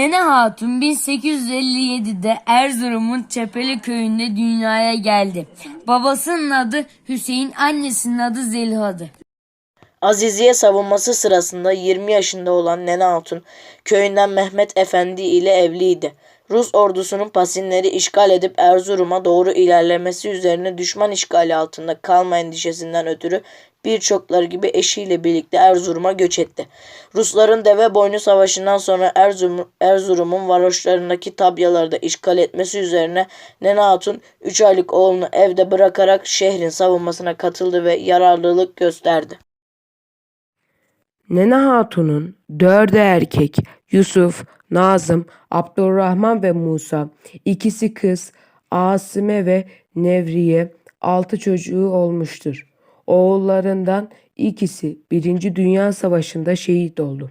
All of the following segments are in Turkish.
Nene Hatun 1857'de Erzurum'un Çepeli köyünde dünyaya geldi. Babasının adı Hüseyin, annesinin adı Zeliha'dı. Aziziye savunması sırasında 20 yaşında olan Nene Hatun köyünden Mehmet Efendi ile evliydi. Rus ordusunun pasinleri işgal edip Erzurum'a doğru ilerlemesi üzerine düşman işgali altında kalma endişesinden ötürü birçokları gibi eşiyle birlikte Erzurum'a göç etti. Rusların deve boynu savaşından sonra Erzurum, Erzurum'un varoşlarındaki tabyaları da işgal etmesi üzerine Nene Hatun 3 aylık oğlunu evde bırakarak şehrin savunmasına katıldı ve yararlılık gösterdi. Nene Hatun'un dördü erkek Yusuf, Nazım, Abdurrahman ve Musa, ikisi kız Asime ve Nevriye altı çocuğu olmuştur. Oğullarından ikisi Birinci Dünya Savaşı'nda şehit oldu.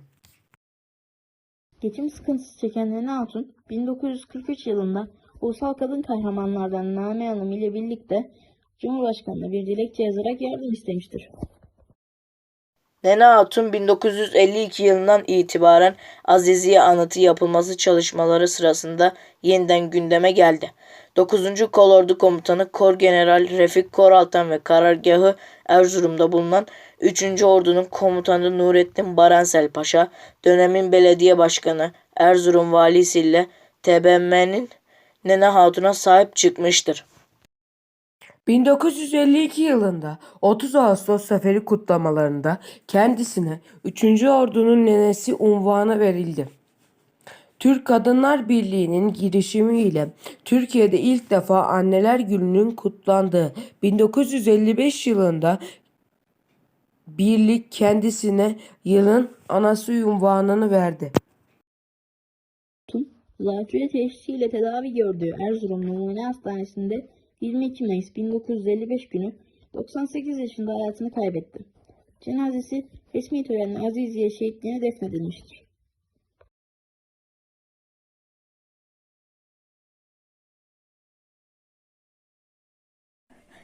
Geçim sıkıntısı çeken Nene Hatun 1943 yılında Ulusal Kadın Kahramanlardan Name Hanım ile birlikte Cumhurbaşkanı'na bir dilekçe yazarak yardım istemiştir. Nene Hatun 1952 yılından itibaren Aziziye anıtı yapılması çalışmaları sırasında yeniden gündeme geldi. 9. Kolordu Komutanı Kor General Refik Koraltan ve karargahı Erzurum'da bulunan 3. Ordu'nun komutanı Nurettin Baransel Paşa, dönemin belediye başkanı Erzurum valisi ile TBMM'nin Nene Hatun'a sahip çıkmıştır. 1952 yılında 30 Ağustos Zaferi kutlamalarında kendisine 3. Ordu'nun nenesi unvanı verildi. Türk Kadınlar Birliği'nin girişimiyle Türkiye'de ilk defa Anneler Günü'nün kutlandığı 1955 yılında birlik kendisine yılın anası unvanını verdi. Zatürre teşhisiyle tedavi gördüğü Erzurum Numune Hastanesi'nde 22 Mayıs 1955 günü 98 yaşında hayatını kaybetti. Cenazesi resmi törenle Aziziye şehitliğine defnedilmiştir.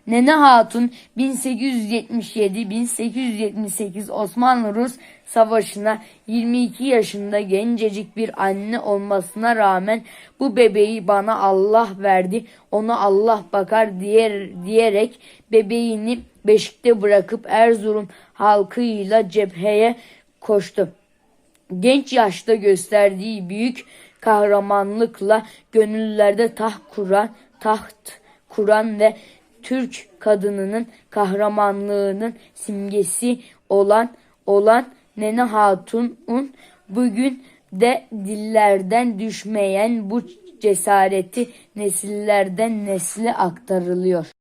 Nene Hatun 1877-1878 Osmanlı-Rus Savaşı'na 22 yaşında gencecik bir anne olmasına rağmen bu bebeği bana Allah verdi, ona Allah bakar diyer, diyerek bebeğini beşikte bırakıp Erzurum halkıyla cepheye koştu. Genç yaşta gösterdiği büyük kahramanlıkla gönüllerde taht kuran, taht kuran ve Türk kadınının kahramanlığının simgesi olan olan Nene Hatun'un bugün de dillerden düşmeyen bu cesareti nesillerden nesile aktarılıyor.